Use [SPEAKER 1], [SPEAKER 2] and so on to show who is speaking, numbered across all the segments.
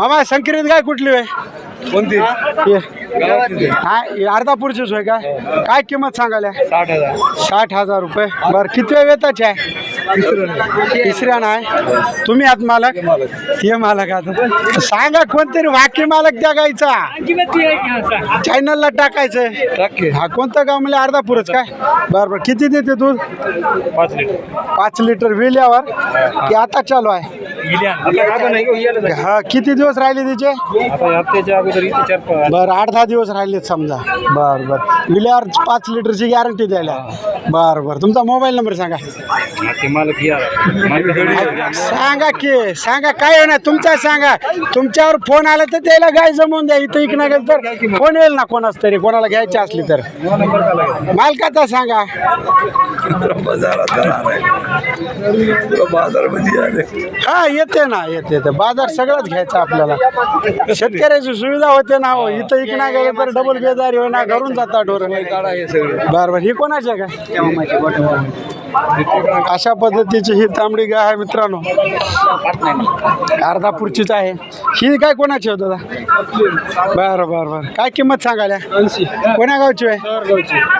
[SPEAKER 1] मामा संक्रित गाय कुठली आहे
[SPEAKER 2] कोणती?
[SPEAKER 1] हा. अर्धापूरचीच होय काय काय किंमत सांगायला?
[SPEAKER 2] साठ हजार.
[SPEAKER 1] साठ हजार रुपये. बरं किती वेळ वेताचे आहे? तिसऱ्या नाही. तुम्ही आहात मालक? हे मालक. आता सांगा कोणतरी वाक्य मालक त्या गायचा चॅनलला टाकायचं
[SPEAKER 2] टाके
[SPEAKER 1] हा कोणतं गाव म्हणजे अर्धापूरच काय? बरं बरं. किती देते दूध?
[SPEAKER 2] पाच लिटर.
[SPEAKER 1] पाच लिटर वेल्यावर. की आता चालू आहे.
[SPEAKER 2] आता.
[SPEAKER 1] हा किती दिवस राहिले तिचे?
[SPEAKER 2] आता
[SPEAKER 1] बरं आठ दहा दिवस राहिलेत समजा. बरं बरं. विल्यावर पाच लिटरची गॅरंटी द्यायला. बरं बरं. तुमचा मोबाईल नंबर सांगा.
[SPEAKER 2] ते मालक या.
[SPEAKER 1] सांगा की सांगा काय होणार तुमचा सांगा. तुमच्यावर फोन आला तर त्याला गाय जमवून द्या. इथं इकडं गेलं तर फोन येईल ना कोणाच तरी कोणाला घ्यायची असली तर.
[SPEAKER 2] काय?
[SPEAKER 1] मालकाचा सांगा. हा येते ना येते येते. बाजार सगळंच घ्यायचा आपल्याला. शेतकऱ्याची सुविधा होते ना हो. इथं इकडं गेलं तर डबल बेजारी ना घरून जाता डोर
[SPEAKER 2] काढा हे
[SPEAKER 1] बरं बरं ही अशा पद्धतीची ही तांबडी गाय आहे मित्रांनो. अर्धापूरचीच आहे. ही काय कोणाची होत दादा? बरं बरं बरं. काय किंमत सांगायला? कोण्या गावची आहे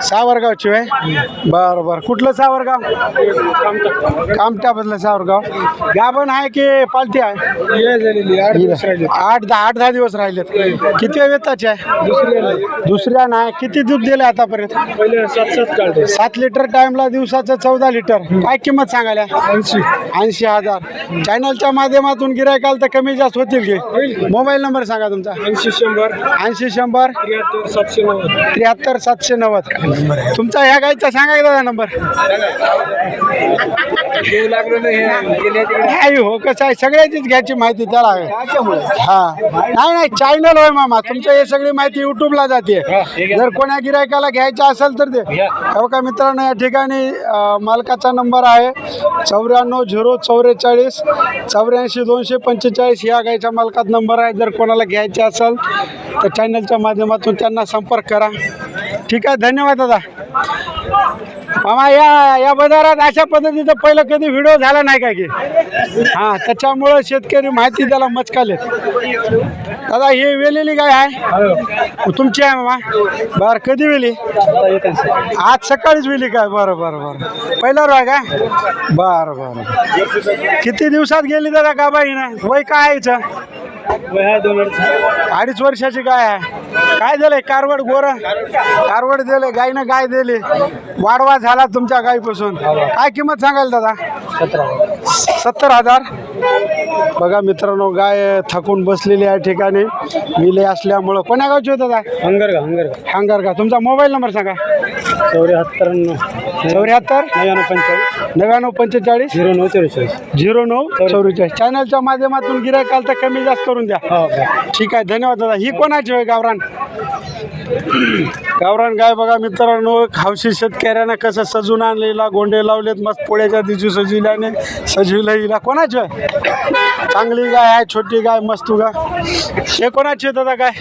[SPEAKER 1] सावरगावची. आहे बरं बरं. कुठलं सावरगाव? कामट्यामधलं सावरगाव. गाभण आहे की पालती आहे? आठ दहा आठ दहा दिवस राहिलेत. किती वेताची आहे? दुसऱ्या नाही किती दूध दिले आतापर्यंत?
[SPEAKER 2] सात
[SPEAKER 1] लिटर टाइमला दिवसाचं चौदा लिटर. काय किंमत सांगायला?
[SPEAKER 2] ऐंशी.
[SPEAKER 1] ऐंशी हजार. चॅनलच्या माध्यमातून गिरायकाल तर कमी जास्त होतील की? मोबाईल नंबर सांगा तुमचा.
[SPEAKER 2] ऐंशी शंभर.
[SPEAKER 1] ऐंशी शंभर.
[SPEAKER 2] त्र्याहत्तर सातशे नव्वद.
[SPEAKER 1] त्र्याहत्तर सातशे नव्वद. तुमचा ह्या गाईचा सांगा की दादा नंबर.
[SPEAKER 2] नाही हे.
[SPEAKER 1] हो कसं आहे? सगळ्याचीच घ्यायची माहिती त्याला हा. नाही नाही चॅनल होय मामा. तुमच्या हे सगळी माहिती युट्यूबला जाते. जर कोण्या गिरायकाला घ्यायचं असेल तर ते हो का मित्रांनो? या ठिकाणी मालकाचा नंबर आहे चौऱ्याण्णव झिरो चौवेचाळीस चौऱ्याऐंशी दोनशे पंचेचाळीस. या गायच्या मालकात नंबर आहे जर कोणाला घ्यायचे असेल तर चॅनलच्या माध्यमातून त्यांना संपर्क करा. ठीक आहे धन्यवाद दादा. मामा या या बाजारात अशा पद्धतीचा पहिलं कधी व्हिडिओ झाला नाही का की? हां त्याच्यामुळं शेतकरी माहिती त्याला मचकाले दादा ही वेलेली गाय आहे. तुमची आहे मामा. बरं कधी वेली? आज सकाळीच वेली काय बरं बरं बरं. पहिला रो आहे काय बरं बरं. किती दिवसात गेली दादा का बाई ना वय काय आहे? अडीच वर्षाची गाय आहे. काय दिलंय? कारवड गोर? कारवड दिले गायनं गाय दिली. वाढवा झाला तुमच्या गायीपासून. काय किंमत सांगाल दादा? सत्तर हजार. बघा मित्रांनो गाय थकून बसलेली आहे ठिकाणी. विले असल्यामुळं. कोण्या गावची होतं
[SPEAKER 2] हंगर का हंगर का
[SPEAKER 1] हांगर का तुमचा मोबाईल नंबर सांगा.
[SPEAKER 2] चौऱ्याहत्तर
[SPEAKER 1] चौऱ्याहत्तर?
[SPEAKER 2] नव्याण्णव पंचाळीस
[SPEAKER 1] नव्याण्णव पंचेचाळीस?
[SPEAKER 2] झिरो नऊ चौवेचाळीस
[SPEAKER 1] झिरो नऊ चौवेचाळीस चॅनलच्या माध्यमातून गिरायकाल तर कमी जास्त करून द्या.
[SPEAKER 2] हो का
[SPEAKER 1] ठीक आहे. धन्यवाद दादा. ही कोणाची होय गावरान? गावरान गाय बघा मित्रांनो खावशी शेतकऱ्यानं कसं सजून आणलेला गोंडे लावलेत मस्त पोळ्याच्या दिवशी सजविल्याने सजविलं हिला. कोणाची आहे? चांगली गाय आहे छोटी गाय मस्त गाय हे कोणाची आहे दादा गाय?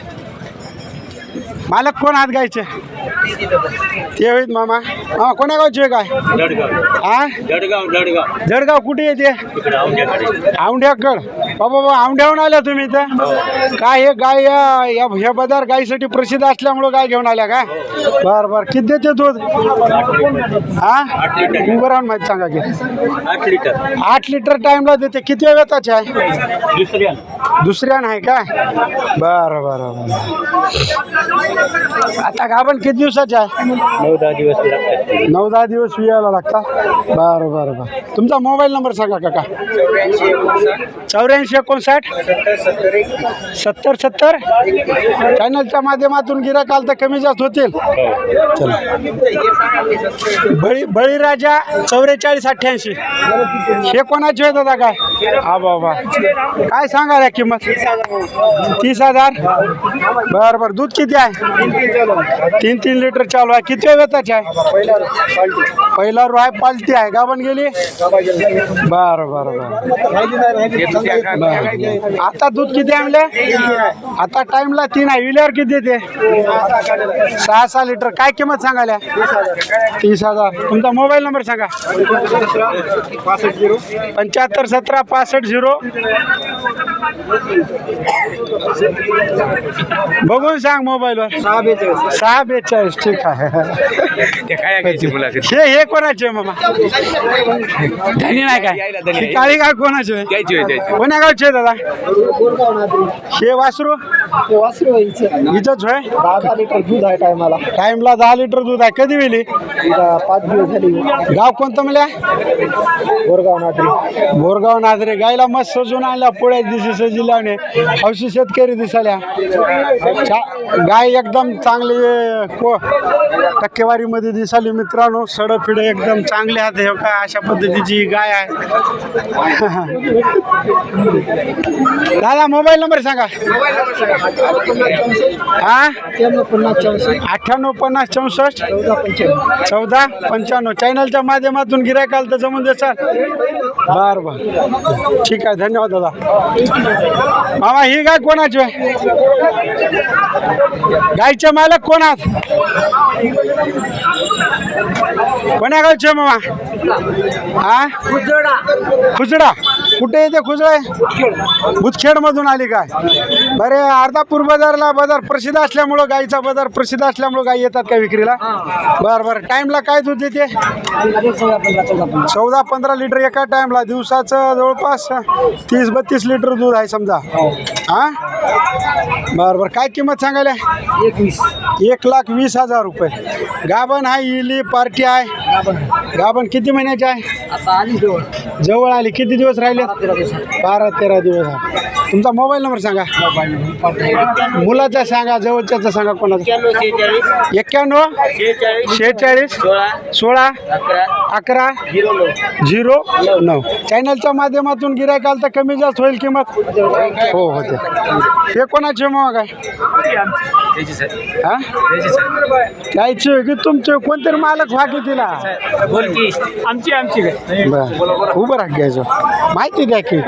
[SPEAKER 1] मालक कोण आहात गायचे? ते होईत मामा. मामा कोण्या गावची आहे?
[SPEAKER 2] जळगाव.
[SPEAKER 1] हा
[SPEAKER 2] जळगाव
[SPEAKER 1] कुठे येते
[SPEAKER 2] औंढ्याकड.
[SPEAKER 1] बाबा बाबा औंढ्याहून आल्या तुम्ही इथं? काय हे गाय या या ह्या बाजार गायीसाठी प्रसिद्ध असल्यामुळं गाय घेऊन आल्या का? बर बर. किती देते दूध? हा उभं राहून माहिती सांगा की.
[SPEAKER 2] आठ लिटर.
[SPEAKER 1] आठ लिटर टाइमला देते. किती वेळ वेताचे आहे
[SPEAKER 2] दुसऱ्या
[SPEAKER 1] नाही का? बरं बरं बरं. आता गाभण किती दिवसाचे आहे
[SPEAKER 2] नऊ दहा दिवस लागतात.
[SPEAKER 1] नऊ दहा दिवस यायला लागतात? बरं बरं बरं. तुमचा मोबाईल नंबर सांगा काका. चौऱ्याऐंशी एकोणसाठ सत्तर सत्तर. चॅनलच्या माध्यमातून गिराक आलं तर कमी जास्त होतील. चला. बळी बळीराजा चौवेचाळीस अठ्ठ्याऐंशी. हे कोणाचे होत दादा काय? हा बाबा. काय सांगा या किंमत? तीस हजार. बरं बरं. दूध किती आहे? तीन तीन लिटर चालू आहे. किती वेताचे आहे? पहिला रो आहे पालती आहे. गाबण गेली? बरं बरं बरं. आता दूध किती आहे म्हणले आता टाइमला तीन आहे. विल्यावर किती देते? सहा सहा लिटर. काय किंमत सांगायला? तीस हजार. तुमचा मोबाईल नंबर सांगा. पंच्याहत्तर सतरा पासष्ट झिरो. बघून सांग मोबाईलवर.
[SPEAKER 3] सहा बेचाळीस
[SPEAKER 1] सहा बेचाळीस ठीक आहे.
[SPEAKER 4] ते काय मुलाखत?
[SPEAKER 1] हे हे कोणाचे आहे मामा? धनी नाही काय?
[SPEAKER 4] धनी.
[SPEAKER 1] ही काळी काय कोणाचे आहे?
[SPEAKER 4] द्यायची होय द्यायची
[SPEAKER 1] कोण्या गावचे आहे दादा? हे वासरू?
[SPEAKER 3] ते वासरू.
[SPEAKER 1] इथंच होय?
[SPEAKER 3] दहा लिटर दूध आहे टायमाला.
[SPEAKER 1] टाइमला दहा लिटर दूध आहे. कधी वेली?
[SPEAKER 3] पाच दिवस झाली.
[SPEAKER 1] गाव कोणतं म्हणल्या?
[SPEAKER 3] गोरगाव नागरी.
[SPEAKER 1] बोरगाव नाझरे गायला मस्त सजून आणल्या पुढे दिशी सजिल्याने हौशी शेतकरी दिसाल्या गाय एकदम चांगली को टक्केवारीमध्ये दिसाली मित्रांनो. सडफिडं एकदम चांगले आहेत हे काय अशा पद्धतीची गाय आहे. दादा मोबाईल नंबर सांगा. हा?
[SPEAKER 3] पन्नास चौसष्ट
[SPEAKER 1] अठ्ठ्याण्णव पन्नास चौसष्ट.
[SPEAKER 3] चौदा पंच्याण्णव.
[SPEAKER 1] चौदा पंच्याण्णव चॅनलच्या माध्यमातून गिरायकाल तर जमून देसाल. बर बर. ठीक आहे. धन्यवाद दादा. मामा ही गाय कोणाची गायचे मालक कोण आहात? कोण्या गावचे आहे मामा? हा? खुजडा. कुठे येते खुजडा? बुधखेड मधून आली काय बरे अर्धापूर बाजारला बाजार प्रसिद्ध असल्यामुळं गाईचा बाजार प्रसिद्ध असल्यामुळं गाई येतात का विक्रीला? बर बर. टाइमला काय दूध देते?
[SPEAKER 3] चौदा पंधरा
[SPEAKER 1] लिटर एका टाइमला दिवसाचं जवळपास तीस बत्तीस लिटर दूध आहे समजा. हा. बर बर. काय किंमत सांगायला?
[SPEAKER 3] एकवीस.
[SPEAKER 1] एक लाख वीस हजार रुपये. गाभण आहे इली पार्टी आहे. गाभण किती महिन्याची आहे?
[SPEAKER 3] जवळ.
[SPEAKER 1] आली. किती दिवस राहिले? बारा तेरा दिवस आहे. तुमचा मोबाईल नंबर सांगा. मुलाचा सांगा जवळच्याचा सांगा कोणाचा? एक्क्याण्णव शेहेचाळीस. सोळा. अकरा. झिरो नऊ. चॅनलच्या माध्यमातून गिरायक आलं तर कमी जास्त होईल किंमत. हो होते हे कोणाचे मग? काय हा? कायचे की तुमचे? कोणतरी मालक व्हा की तिला?
[SPEAKER 4] आमची आमची
[SPEAKER 1] बरं. उभं राख घ्यायचं माहिती द्या की.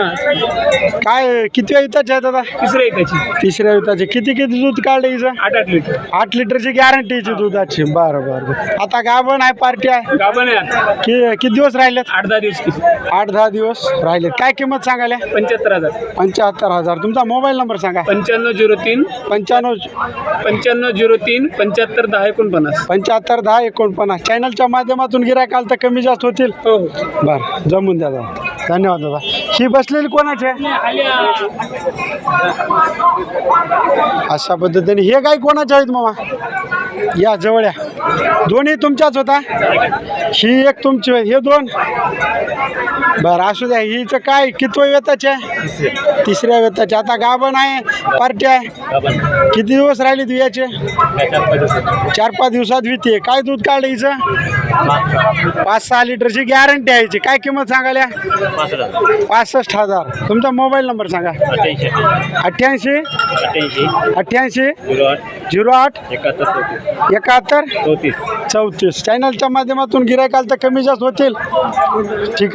[SPEAKER 1] काय किती युताचे आहे दादा
[SPEAKER 4] तिसऱ्या एकाची
[SPEAKER 1] तिसऱ्या युताचे किती किती दूध काढलं हिचं?
[SPEAKER 4] आठ आठ लिटर.
[SPEAKER 1] आठ लिटरची गॅरंटीची दुधाची. बरं बरं बरं. आता गाभण आहे पार्टी आहे?
[SPEAKER 4] गाभण आहे आता.
[SPEAKER 1] कि किती दिवस राहिलेत?
[SPEAKER 4] आठ दहा दिवस किती?
[SPEAKER 1] आठ दहा दिवस राहिलेत. काय किंमत सांगायला?
[SPEAKER 4] पंच्याहत्तर हजार.
[SPEAKER 1] पंच्याहत्तर हजार. तुमचा मोबाईल नंबर सांगा.
[SPEAKER 4] पंच्याण्णव झिरो तीन.
[SPEAKER 1] पंच्याण्णव
[SPEAKER 4] पंच्याण्णव झिरो तीन पंच्याहत्तर दहा एकोणपन्नास.
[SPEAKER 1] पंच्याहत्तर दहा एकोणपन्नास. चॅनलच्या माध्यमातून गिरायक आलं तर कमी जास्त होतील?
[SPEAKER 4] हो. हो
[SPEAKER 1] बरं जमून द्या दादा धन्यवाद दादा. ही बसलेली कोणाची? आहे अशा पद्धतीने. हे गाय कोणाच्या आहेत मामा? या जवळ या. दोन्ही तुमच्याच होता? ही एक तुमची हे दोन? बरं असू द्या. हिचं काय? कितव वेताचे आहे? तिसऱ्या वेताचे आता गाभण आहे पार्टी आहे. किती दिवस राहिली तू याचे? चार पाच दिवसात विते काय दूध काढलं हिचं? पाच सहा लिटरची गॅरंटी आहे हिची काय किंमत सांगायला? पासष्ट हजार. तुमचा मोबाईल नंबर सांगा. अठ्ठ्याऐंशी. अठ्ठ्याऐंशी. झिरो आठ. एकाहत्तर. चौतीस. चॅनलच्या माध्यमातून गिरायकाल तर कमी जास्त होतील. ठीक